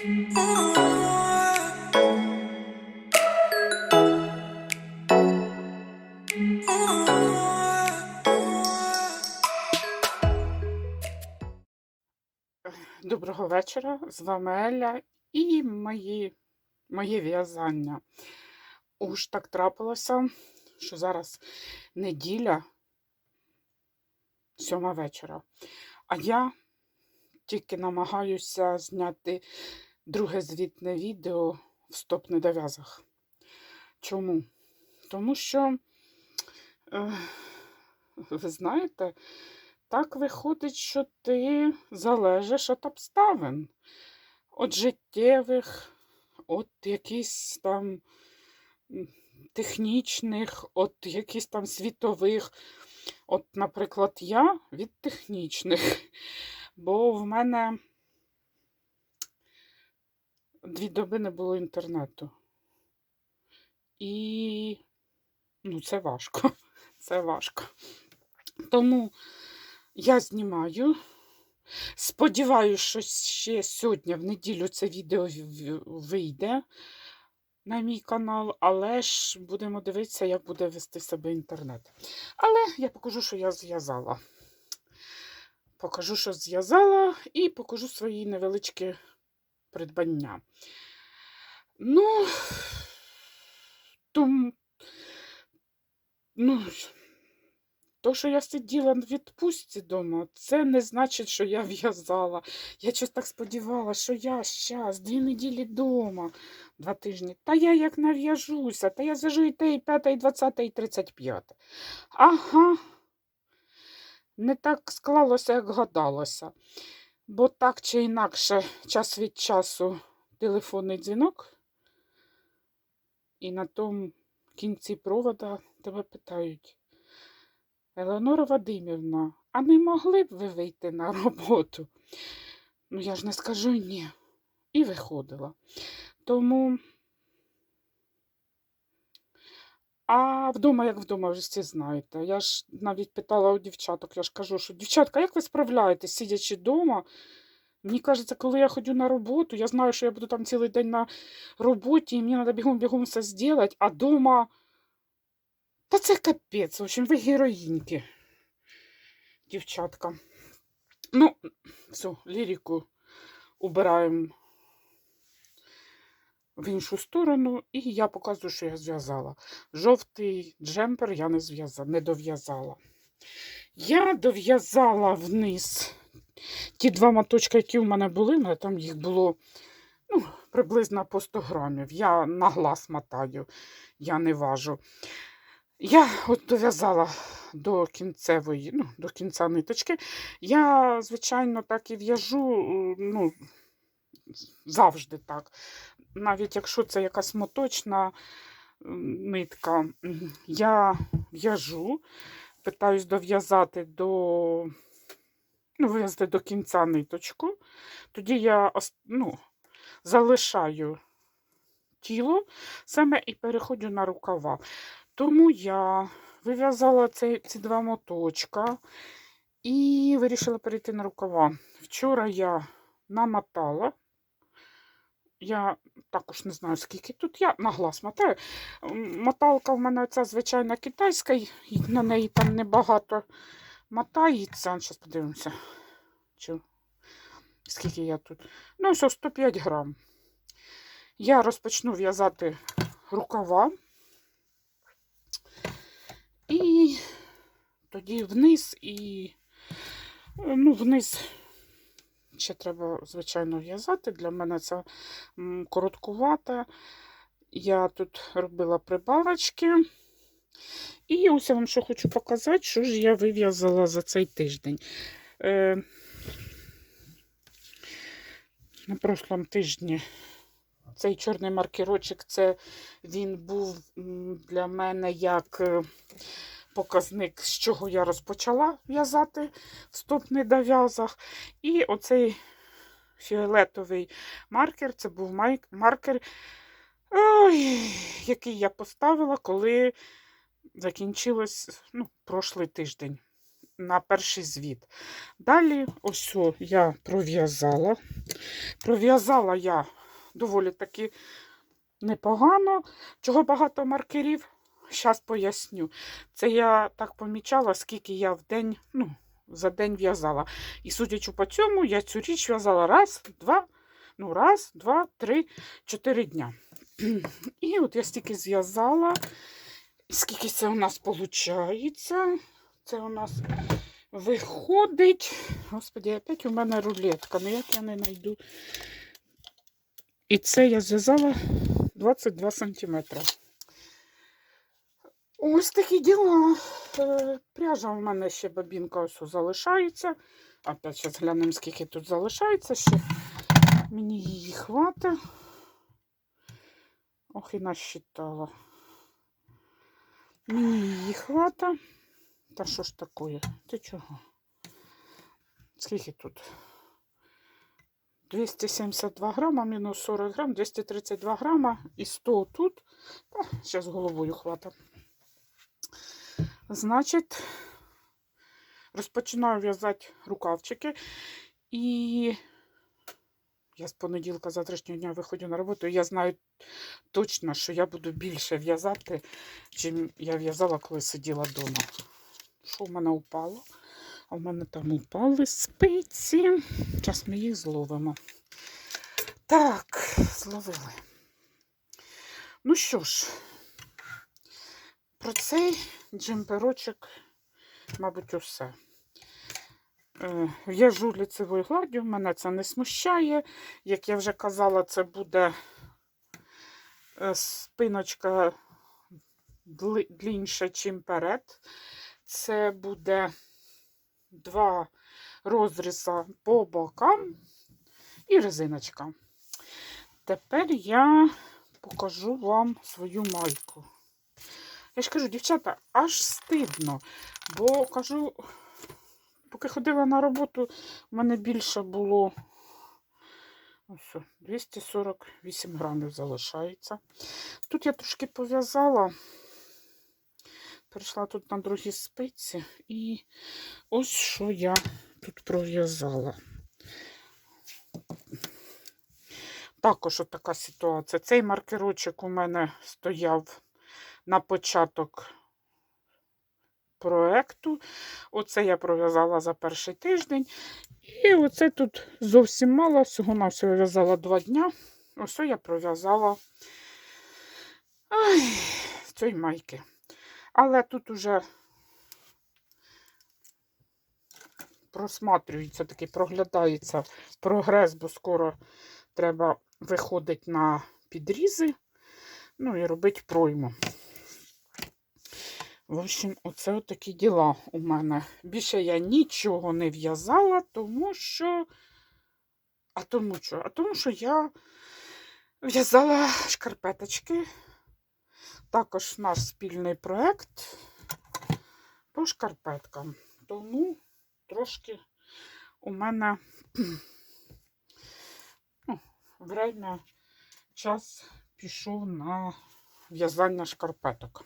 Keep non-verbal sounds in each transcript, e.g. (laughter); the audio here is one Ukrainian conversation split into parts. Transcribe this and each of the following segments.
Доброго вечора, з вами Еля і мої, моє в'язання. Уж так трапилося, що зараз неділя, сьома вечора. А я тільки намагаюся зняти друге звітне відео в стоп-недов'язах. Чому? Тому що, е, ви знаєте, так виходить, що ти залежиш від обставин, від життєвих, від якихось там технічних, від якихось там світових. От, наприклад, я від технічних, бо в мене дві доби не було інтернету. І ну, це важко. (laughs) Це важко. Тому я знімаю. Сподіваюся, що ще сьогодні, в неділю, це відео вийде на мій канал, але ж будемо дивитися, як буде вести себе інтернет. Але я покажу, що я зв'язала. Покажу, що зв'язала, і покажу свої невеличкі придбання. Ну, тому, ну, то, що я сиділа в відпустці вдома, це не значить, що я в'язала. Я щось так сподівалася, що я щас, дві неділі вдома, два тижні. Та я як нав'яжуся, та я зв'яжу і те, і п'яте, і двадцяте, і тридцять п'яте. Ага. Не так склалося, як гадалося. Бо так чи інакше, час від часу телефонний дзвінок, і на тому кінці провода тебе питають. Елеонора Вадимівна, а не могли б ви вийти на роботу? Ну, я ж не скажу ні. І виходила. Тому. А вдома, як вдома, ви всі знаєте. Я ж навіть питала у дівчаток, я ж кажу, що дівчатка, як ви справляєтесь, сидячи вдома? Мені кажеться, коли я ходжу на роботу, я знаю, що я буду там цілий день на роботі, і мені треба бігом-бігом все зробити, а вдома. Та це капець, в общем, ви героїньки, дівчатка. Ну, все, лірику убираємо в іншу сторону, і я показую, що я зв'язала. Жовтий джемпер я не зв'язала, не дов'язала. Я дов'язала вниз ті два моточки, які в мене були, в мене там їх було ну, приблизно по 100 грамів. Я на глаз мотаю, я не важу. Я от дов'язала до кінцевої, ну, до кінця ниточки. Я, звичайно, так і в'яжу, ну, завжди так. Навіть якщо це якась моточна нитка, я в'яжу, питаюсь дов'язати до, ну, вив'язати до кінця ниточку. Тоді я ну, залишаю тіло саме і переходжу на рукава. Тому я вив'язала ці два моточка і вирішила перейти на рукава. Вчора я намотала. Я також не знаю, скільки тут я на глаз мотаю. Моталка в мене ця звичайна китайська, і на неї там небагато мотається. Зараз подивимося, чи, скільки я тут. Ну, що 105 грам. Я розпочну в'язати рукава. І тоді вниз і ну, вниз ще треба, звичайно, в'язати. Для мене це короткувата. Я тут робила прибавочки. І ось я вам що хочу показати, що ж я вив'язала за цей тиждень. Е, на прошлому тижні цей чорний маркерочок, це він був для мене як е, показник, з чого я розпочала в'язати в стоп-недов'язах. І оцей фіолетовий маркер, це був маркер, ой, який я поставила, коли закінчилось ну, прошлий тиждень. на перший звіт. Далі, ось я пров'язала. Пров'язала я доволі таки непогано. Чого багато маркерів? Зараз поясню. Це я так помічала, скільки я в день, ну, за день в'язала. І судячи по цьому, я цю річ в'язала раз, два, ну, раз, два, три, чотири дня. І от я стільки зв'язала. Скільки це у нас виходить? Це у нас виходить. Господи, опять у мене рулетка. Ну як я не знайду. І це я зв'язала 22 сантиметри. Ось такі діла. Е, Пряжа у мене ще бабінка ось залишається. Опять зараз глянемо, скільки тут залишається ще. Мені її хватить. Ох, і насчитала. Мені її хвата. Та що ж такое? Ти чого? Скільки тут? 272 грама, мінус 40 грам, 232 грама і 100 тут. Зараз головою хвата. Значить, розпочинаю в'язати рукавчики. І я з понеділка завтрашнього дня виходжу на роботу. І я знаю точно, що я буду більше в'язати, чим я в'язала, коли сиділа вдома. Що в мене упало? А в мене там упали спиці. Зараз ми їх зловимо. Так, зловили. Ну що ж, про цей джемперочок, мабуть, усе. Е, В'яжу лицевою гладдю, мене це не смущає. Як я вже казала, це буде е, спиночка длінша, чим перед. Це буде два розрізи по бокам і резиночка. Тепер я покажу вам свою майку. Я ж кажу, дівчата, аж стидно, бо кажу, поки ходила на роботу, в мене більше було ось, 248 грамів залишається. Тут я трошки пов'язала, перейшла тут на другі спиці, і ось що я тут пров'язала. Також така ситуація. Цей маркерочок у мене стояв на початок проекту. Оце я пров'язала за перший тиждень. І оце тут зовсім мало, всього на всього в'язала два дня. Ось я пров'язала цієї майки. Але тут уже просматрюється, такий проглядається прогрес, бо скоро треба виходити на підрізи, ну і робити пройму. В общем, оце от такі діла у мене. Більше я нічого не в'язала, тому що. А тому що? А тому що я в'язала шкарпеточки. Також наш спільний проект по шкарпеткам. Тому трошки у мене ну, время, час пішов на в'язання шкарпеток.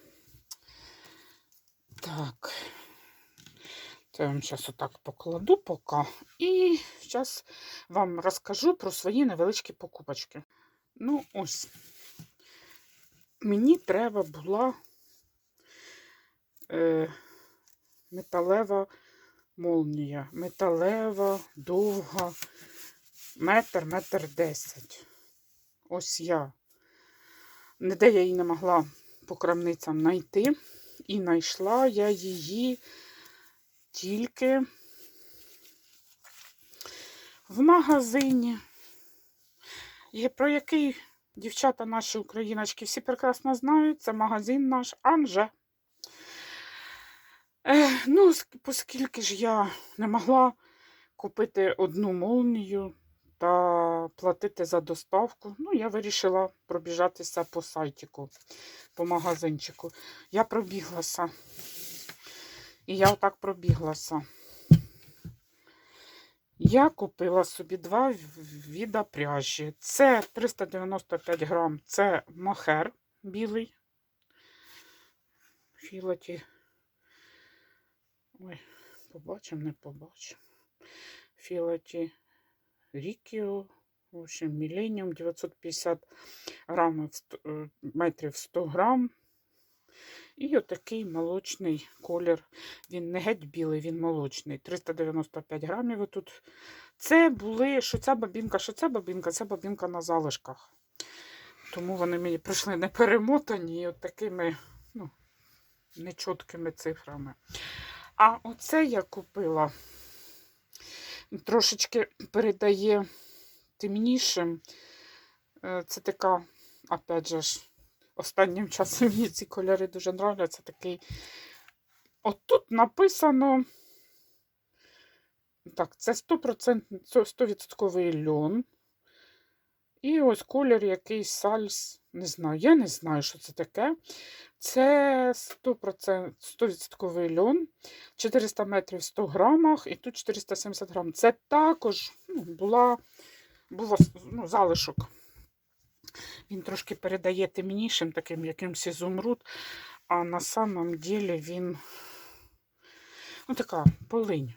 Так, це я вам зараз отак покладу поки. І зараз вам розкажу про свої невеличкі покупочки. Ну, ось. Мені треба була е, металева молнія. Металева, довга, метр, метр десять. Ось я. Ніде я її не могла по крамницям знайти. І знайшла я її тільки в магазині, про який дівчата наші україночки всі прекрасно знають. Це магазин наш Анже. Ну, оскільки ж я не могла купити одну молнію та платити за доставку, ну, я вирішила пробіжатися по сайтику, по магазинчику. Я пробіглася. І я отак пробіглася. Я купила собі два віда пряжі. Це 395 грам, це махер білий. Філоті. Ой, побачимо, не побачимо. Філаті Рікіо, в общем, Міленіум 950 грамів, метрів 100 грам. І отакий молочний колір. Він не геть білий, він молочний. 395 грамів отут. Це були, що ця бабінка, що ця бабінка, це бабінка на залишках. Тому вони мені прийшли не перемотані і от такими ну, нечіткими цифрами. А оце я купила. Трошечки передає темнішим. Е, Це така, опять же ж, останнім (laughs) часом мені ці кольори дуже нравляться. Такий. От тут написано. Так, це 100%, 100% льон. І ось колір якийсь сальс. Не знаю, я не знаю, що це таке. Це 100%, 100% льон, 400 метрів в 100 грамах, і тут 470 грам. Це також ну, була, було ну, залишок. Він трошки передає темнішим, таким якимсь ізумруд, а на самом деле він ну, така полинь.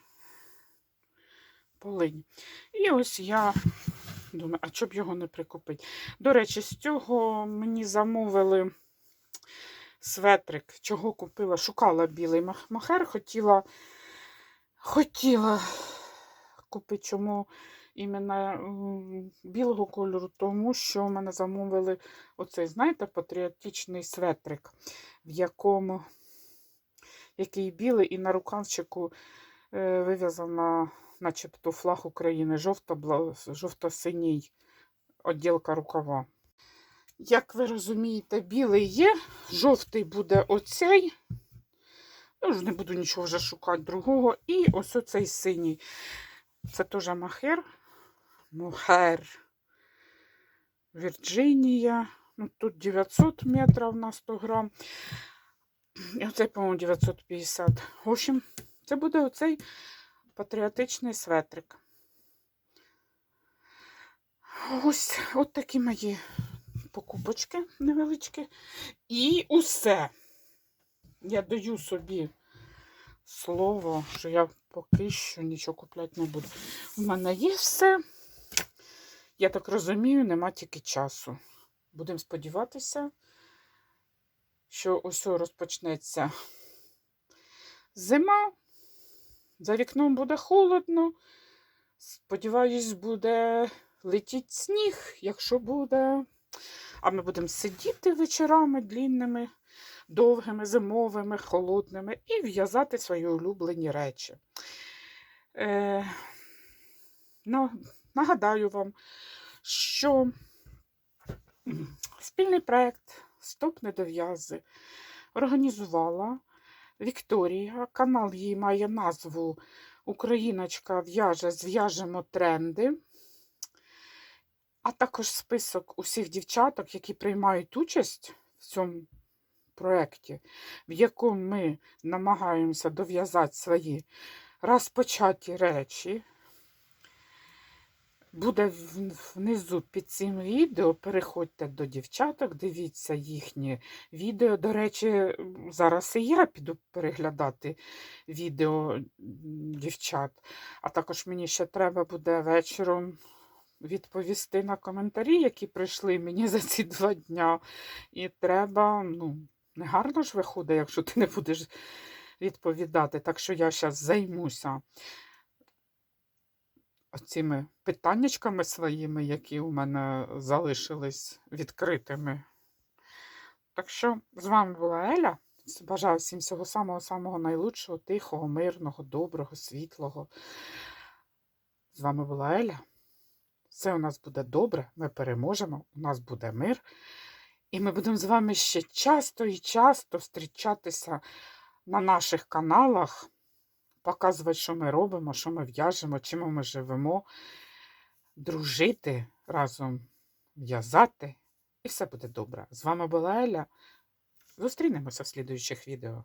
Полинь. І ось я думаю, а чоб його не прикупити? До речі, з цього мені замовили светрик, чого купила, шукала білий махер, хотіла, хотіла купити чому іменно білого кольору, тому що в мене замовили оцей, знаєте, патріотичний светрик, в якому який білий, і на рукавчику е, вив'язана, начебто, флаг України, жовто-синій відділка рукава. Як ви розумієте, білий є, жовтий буде оцей. Я вже не буду нічого вже шукати другого. І ось оцей синій. Це теж махер. Мохер. Вірджинія. Ну, тут 900 метрів на 100 грам. І оцей, по-моєму, 950. В общем, це буде оцей патріотичний светрик. Ось от такі мої покупочки невеличкі. І усе. Я даю собі слово, що я поки що нічого купляти не буду. У мене є все. Я так розумію, нема тільки часу. Будемо сподіватися, що ось розпочнеться зима. За вікном буде холодно. Сподіваюсь, буде летіть сніг, якщо буде. А ми будемо сидіти вечорами длінними, довгими, зимовими, холодними і в'язати свої улюблені речі. Е, ну, нагадаю вам, що спільний проєкт Стоп недов'язи організувала Вікторія. Канал її має назву Україночка в'яже, зв'яжемо тренди а також список усіх дівчаток, які приймають участь в цьому проєкті, в якому ми намагаємося дов'язати свої розпочаті речі. Буде внизу під цим відео. Переходьте до дівчаток, дивіться їхні відео. До речі, зараз і я піду переглядати відео дівчат. А також мені ще треба буде вечором відповісти на коментарі, які прийшли мені за ці два дня. І треба, ну, не гарно ж виходить, якщо ти не будеш відповідати. Так що я зараз займуся цими питаннячками своїми, які у мене залишились відкритими. Так що з вами була Еля. Бажаю всім всього самого-самого найлучшого, тихого, мирного, доброго, світлого. З вами була Еля. Все у нас буде добре, ми переможемо, у нас буде мир. І ми будемо з вами ще часто і часто зустрічатися на наших каналах, показувати, що ми робимо, що ми в'яжемо, чим ми живемо, дружити разом, в'язати. І все буде добре. З вами була Еля. Зустрінемося в слідуючих відео.